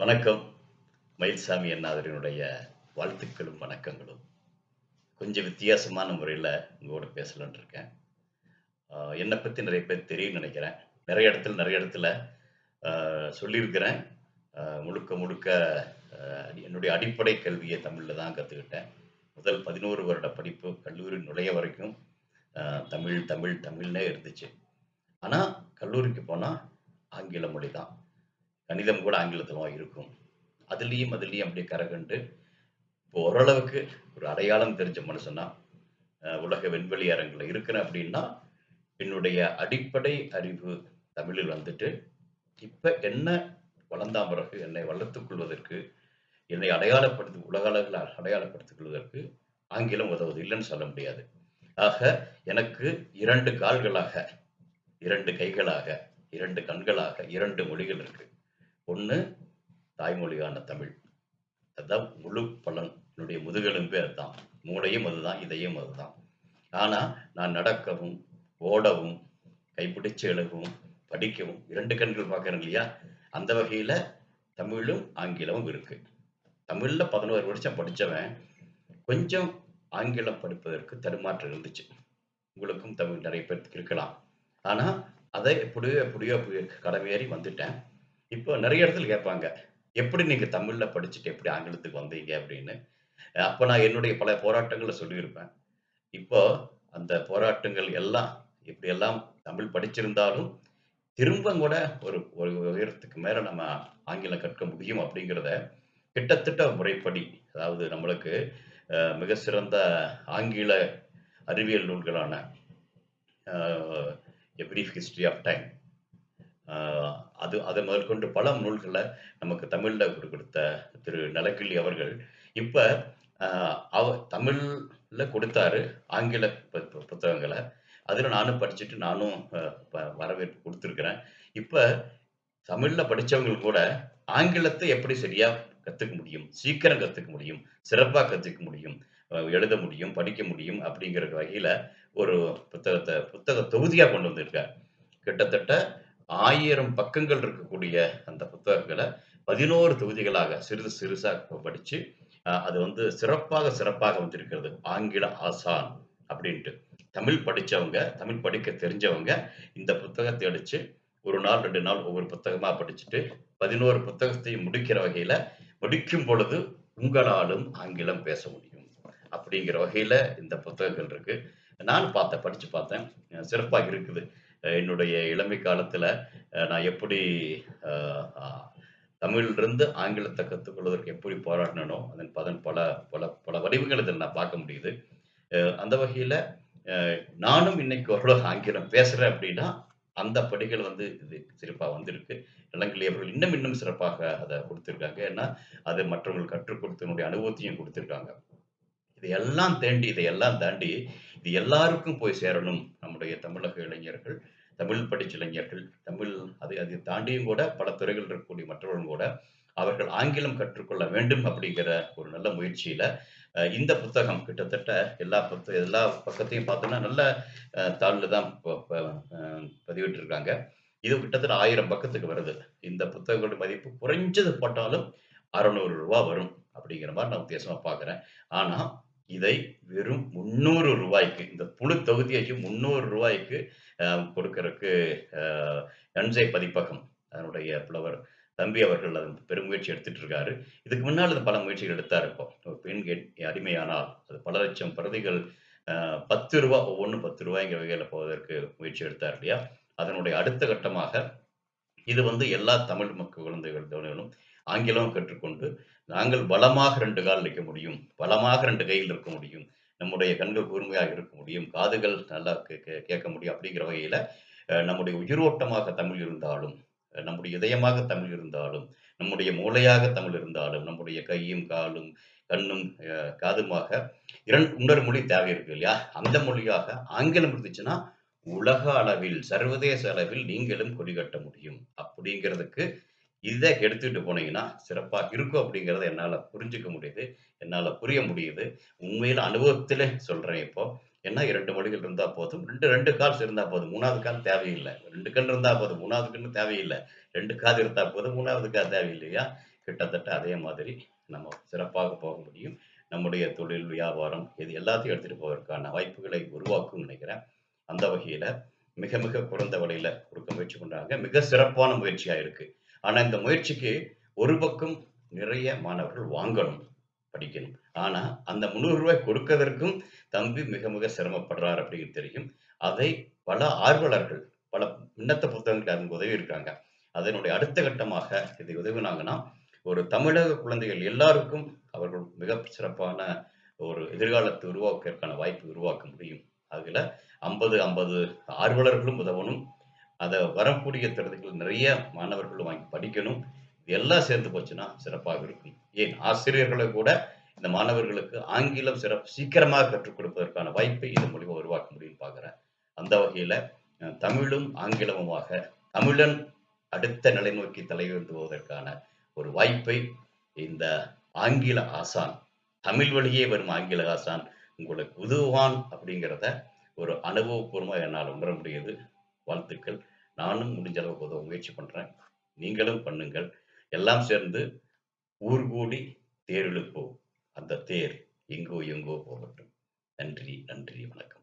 வணக்கம். மயில்சாமி அண்ணாதரனுடைய வாழ்த்துக்களும் வணக்கங்களும். கொஞ்சம் வித்தியாசமான முறையில் உங்களோட பேசலான் இருக்கேன். என்னை பற்றி நிறைய பேர் தெரியும்னு நினைக்கிறேன். நிறைய இடத்துல நிறைய இடத்துல சொல்லியிருக்கிறேன். முழுக்க முழுக்க என்னுடைய அடிப்படை கல்வியை தமிழில் தான் கற்றுக்கிட்டேன் முதல் பதினோரு வருட படிப்பு கல்லூரி நுழைய வரைக்கும் தமிழ் தமிழ் தமிழ்னே இருந்துச்சு. ஆனால் கல்லூரிக்கு போனால் ஆங்கில மொழி தான். கணிதம் கூட ஆங்கிலத்தில் தான் இருக்கும். அதுலேயும் அதுலேயும் அப்படியே கரகண்டு. இப்போ ஓரளவுக்கு ஒரு அடையாளம் தெரிஞ்ச மனுஷனா உலக வெண்வெளி அரங்கில் இருக்கிறேன் அப்படின்னா என்னுடைய அடிப்படை அறிவு தமிழில் வந்துட்டு இப்போ என்ன வளர்ந்தா பிறகு என்னை வளர்த்துக் கொள்வதற்கு என்னை அடையாளப்படுத்தி உலக அளவில் அடையாளப்படுத்திக் கொள்வதற்கு ஆங்கிலம் உதவுது இல்லைன்னு சொல்ல முடியாது. ஆக எனக்கு இரண்டு கால்களாக இரண்டு கைகளாக இரண்டு கண்களாக இரண்டு மொழிகள் இருக்கு. ஒன்று தாய்மொழியான தமிழ். அதுதான் முழு பலன். என்னுடைய முதுகெலும்பே அதுதான். மூளையும் அதுதான் இதையும் அதுதான். ஆனால் நான் நடக்கவும் ஓடவும் கைப்பிடிச்சு எழுகவும் படிக்கவும் இரண்டு கண்கள் பார்க்குறேன் இல்லையா? அந்த வகையில் தமிழும் ஆங்கிலமும் இருக்கு. தமிழில் பதினோரு வருஷம் படித்தவன் கொஞ்சம் ஆங்கிலம் படிப்பதற்கு தடுமாற்றம் இருந்துச்சு. உங்களுக்கும் தமிழ் நிறைய பேர் இருக்கலாம். ஆனால் அதை எப்படியோ எப்படியோ கடமையேறி வந்துட்டேன். இப்போ நிறைய இடத்துல கேட்பாங்க எப்படி நீங்கள் தமிழில் படிச்சுட்டு எப்படி ஆங்கிலத்துக்கு வந்தீங்க? அப்படின்னு. அப்போ நான் என்னுடைய பல போராட்டங்களை சொல்லியிருப்பேன். இப்போ அந்த போராட்டங்கள் எல்லாம் இப்படியெல்லாம் தமிழ் படிச்சிருந்தாலும் திரும்ப கூட ஒரு ஒரு உயரத்துக்கு மேலே நம்ம ஆங்கிலம் கற்க முடியும் அப்படிங்கிறத கிட்டத்தட்ட முறைப்படி அதாவது நம்மளுக்கு மிக சிறந்த ஆங்கில அறிவியல் நூல்களான எவ்ரி ஹிஸ்டரி ஆஃப் டைம் அது அதை முதற்கொண்டு பல நூல்களை நமக்கு தமிழில் கொடுத்த திரு நலக்கிள்ளி அவர்கள். இப்போ அவ தமிழில் கொடுத்தாரு ஆங்கில புத்தகங்களை. அதில் நானும் படிச்சுட்டு நானும் வரவேற்பு கொடுத்துருக்குறேன். இப்போ தமிழில் படித்தவங்க கூட ஆங்கிலத்தை எப்படி சரியாக கற்றுக்க முடியும்? சீக்கிரம் கற்றுக்க முடியும்? சிறப்பாக கற்றுக்க முடியும்? எழுத முடியும்? படிக்க முடியும்? அப்படிங்கிற வகையில் ஒரு புத்தகத்தை புத்தக தொகுதியாக கொண்டு வந்திருக்கார். கிட்டத்தட்ட ஆயிரம் பக்கங்கள் இருக்கக்கூடிய அந்த புத்தகங்களை பதினோரு தொகுதிகளாக சிறிது சிறுசாக படித்து அது வந்து சிறப்பாக சிறப்பாக வந்திருக்கிறது. ஆங்கில ஆசான் அப்படின்ட்டு. தமிழ் படித்தவங்க தமிழ் படிக்க தெரிஞ்சவங்க இந்த புத்தகத்தை அடிச்சு ஒரு நாள் ரெண்டு நாள் ஒவ்வொரு புத்தகமாக படிச்சுட்டு பதினோரு புத்தகத்தையும் முடிக்கிற வகையில் முடிக்கும் பொழுது உங்களாலும் ஆங்கிலம் பேச முடியும் அப்படிங்கிற வகையில் இந்த புத்தகங்கள் இருக்குது நான் பார்த்தேன் படித்து பார்த்தேன். சிறப்பாக இருக்குது. என்னுடைய இளமை காலத்துல நான் எப்படி அஹ், தமிழிலிருந்து ஆங்கிலத்தை கற்றுக்கொள்வதற்கு எப்படி போராடினோ அதன் பதன் பல பல பல வடிவங்கள் இதில் நான் பார்க்க முடியுது. அஹ் அந்த வகையில நானும் இன்னைக்கு ஓரளவு ஆங்கிலம் பேசுறேன் அப்படின்னா அந்த படிகள் வந்து இது சிறப்பாக வந்திருக்கு. இளங்கிளி அவர்கள் இன்னும் இன்னும் சிறப்பாக அதை கொடுத்துருக்காங்க. ஏன்னா அது மற்றவங்களுக்கு கற்றுக் கொடுத்தனுடைய அனுபவத்தையும் கொடுத்துருக்காங்க. இதையெல்லாம் தேண்டி இதையெல்லாம் தாண்டி இது எல்லாருக்கும் போய் சேரணும் நம்முடைய தமிழக இளைஞர்கள் தமிழ் படிச்ச இளைஞர்கள் தமிழ் அது அதை தாண்டியும் கூட பல துறைகள் இருக்கக்கூடிய மற்றவர்களும் கூட அவர்கள் ஆங்கிலம் கற்றுக்கொள்ள வேண்டும் அப்படிங்கிற ஒரு நல்ல முயற்சியில இந்த புத்தகம் கிட்டத்தட்ட எல்லா புத்த எல்லா பக்கத்தையும் பார்த்தோம்னா நல்ல தாளில் தான் பதிவிட்டிருக்காங்க. இது கிட்டத்தட்ட ஆயிரம் பக்கத்துக்கு வருது. இந்த புத்தகங்களோட மதிப்பு குறைஞ்சது போட்டாலும் அறநூறு ரூபா வரும் அப்படிங்கிற மாதிரி நான் வித்தியாசமா பார்க்குறேன். ஆனா இதை வெறும் முந்நூறு ரூபாய்க்கு இந்த புழு தொகுதியை முந்நூறு ரூபாய்க்கு அஹ், கொடுக்கறதுக்கு அஹ், நன்சை பதிப்பகம் அதனுடைய புலவர் தம்பி அவர்கள் அதன் பெருமுயற்சி எடுத்துட்டு இருக்காரு. இதுக்கு முன்னால் அது பல முயற்சிகள் எடுத்தார் இருப்போம் ஒரு பெண் அடிமையானால் அது பல லட்சம் பிரதிகள் பத்து ரூபா ஒவ்வொன்றும் பத்து ரூபாய்ங்கிற வகையில் போவதற்கு முயற்சி எடுத்தார் இல்லையா? அதனுடைய அடுத்த கட்டமாக இது வந்து எல்லா தமிழ் மக்கள் குழந்தைகள் தோழர்களும் ஆங்கிலம் கற்றுக்கொண்டு நாங்கள் பலமாக ரெண்டு கால் நிற்க முடியும் பலமாக ரெண்டு கையில் இருக்க முடியும் நம்முடைய கண்கள் கூர்மையாக இருக்க முடியும் காதுகள் நல்லா கே- கேட்க முடியும் அப்படிங்கிற வகையில் நம்முடைய உயிரோட்டமாக தமிழ் இருந்தாலும் நம்முடைய இதயமாக தமிழ் இருந்தாலும் நம்முடைய மூளையாக தமிழ் இருந்தாலும் நம்முடைய கையும் காலும் கண்ணும் காதுமாக இரண்டு இன்னொரு மொழி தேவை இருக்கு இல்லையா? அந்த மொழியாக ஆங்கிலம் இருந்துச்சுன்னா உலக அளவில் சர்வதேச அளவில் நீங்களும் கொடி கட்ட முடியும். அப்படிங்கிறதுக்கு இதை எடுத்துட்டு போனீங்கன்னா சிறப்பா இருக்கும் அப்படிங்கறத என்னால புரிஞ்சுக்க முடியுது என்னால புரிய முடியுது உண்மையில அனுபவத்துல சொல்றேன் இப்போ ஏன்னா இரண்டு மொழிகள் இருந்தா போதும் ரெண்டு ரெண்டு கால்ஸ் இருந்தா போதும் மூணாவது கால் தேவையில்லை ரெண்டு கண் இருந்தா போதும் மூணாவது கண்ணு தேவையில்லை ரெண்டு காது இருந்தா போதும் மூணாவது கால் தேவையில்லையா கிட்டத்தட்ட அதே மாதிரி நம்ம சிறப்பாக போக முடியும். நம்முடைய தொழில், வியாபாரம் இது எல்லாத்தையும் எடுத்துட்டு போவதற்கான வாய்ப்புகளை உருவாக்கும்னு நினைக்கிறேன். அந்த வகையில மிக மிக குறைந்த விலையில கொடுக்க முயற்சி பண்றாங்க. மிக சிறப்பான முயற்சியா இருக்கு. ஆனால் இந்த முயற்சிக்கு ஒரு பக்கம் நிறைய மாணவர்கள் வாங்கணும், படிக்கணும். ஆனா அந்த முந்நூறு ரூபாய் கொடுக்கதற்கும் தம்பி மிக மிக சிரமப்படுறார் அப்படிங்கிறது தெரியும். அதை பல ஆர்வலர்கள், பல விண்ணத்த புத்தகங்கள் அதுக்கு உதவி இருக்காங்க. அதனுடைய அடுத்த கட்டமாக இதை உதவினாங்கன்னா, ஒரு தமிழக குழந்தைகள் எல்லாருக்கும் அவர்கள் மிக சிறப்பான ஒரு எதிர்காலத்தை உருவாக்குவதற்கான வாய்ப்பு உருவாக்க முடியும். அதுல 50, 50 ஆர்வலர்களும் உதவணும். அதை வரக்கூடிய திறத்துக்கள் நிறைய மாணவர்கள் வாங்கி படிக்கணும். இது எல்லாம் சேர்ந்து போச்சுன்னா சிறப்பாக இருக்கும். ஏன் ஆசிரியர்களை கூட இந்த மாணவர்களுக்கு ஆங்கிலம் சிறப்பு சீக்கிரமாக கற்றுக் கொடுப்பதற்கான வாய்ப்பை இதன் மூலிமா உருவாக்க முடியும்னு பார்க்குறேன் அந்த வகையில் தமிழும், ஆங்கிலமுமாக தமிழன் அடுத்த நிலை நோக்கி தலையுயர்த்துவதற்கான ஒரு வாய்ப்பை இந்த ஆங்கில ஆசான், தமிழ் வழியே வரும் ஆங்கில ஆசான் உங்களுக்கு உதவுவான் அப்படிங்கிறத ஒரு அனுபவபூர்வமாக என்னால் உணர முடியுது. வாழ்த்துக்கள். நானும் முடிஞ்ச அளவுக்கு உதவ முயற்சி பண்றேன். நீங்களும் பண்ணுங்கள். எல்லாம் சேர்ந்து ஊர் கூடி தேர் இழுப்போம். அந்த தேர் எங்கோ எங்கோ போகட்டும். நன்றி, நன்றி. வணக்கம்.